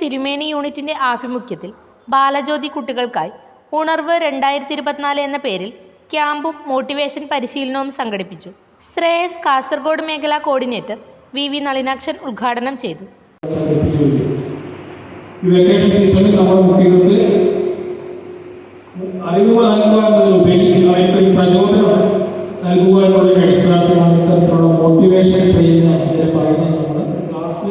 തിരുമേനി യൂണിറ്റിന്റെ ആഭിമുഖ്യത്തിൽ ബാലജ്യോതി കുട്ടികൾക്കായി ഉണർവ് രണ്ടായിരത്തി ഇരുപത്തിനാല് എന്ന പേരിൽ ക്യാമ്പും മോട്ടിവേഷൻ പരിശീലനവും സംഘടിപ്പിച്ചു. ശ്രേയസ് കാസർഗോഡ് മേഖലാ കോർഡിനേറ്റർ വി വി നളിനാക്ഷൻ ഉദ്ഘാടനം ചെയ്തു. വെക്കേഷൻ ഒരു അടിസ്ഥാനത്തിലാണ് ഇത്തരത്തിലുള്ള മോട്ടിവേഷൻ ട്രെയിനിങ് അങ്ങനെ പറയുന്നത്. നമ്മൾ class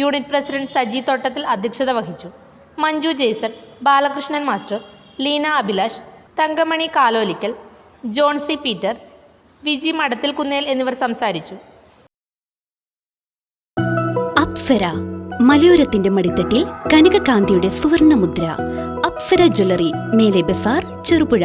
unit president Saji Thottathil അധ്യക്ഷത വഹിച്ചു. Manju Jaison Balakrishnan master Leena Abhilash Thankamani Kalolickal John C Peter Viji Madathil Kunnel എന്നിവർ സംസാരിച്ചു. അപ്സര മലയോരത്തിന്റെ മടിത്തട്ടിൽ കനകകാന്തിയുടെ സുവർണമുദ്ര അപ്സര ജ്വല്ലറി മേലെ ബസാർ ചെറുപുഴ.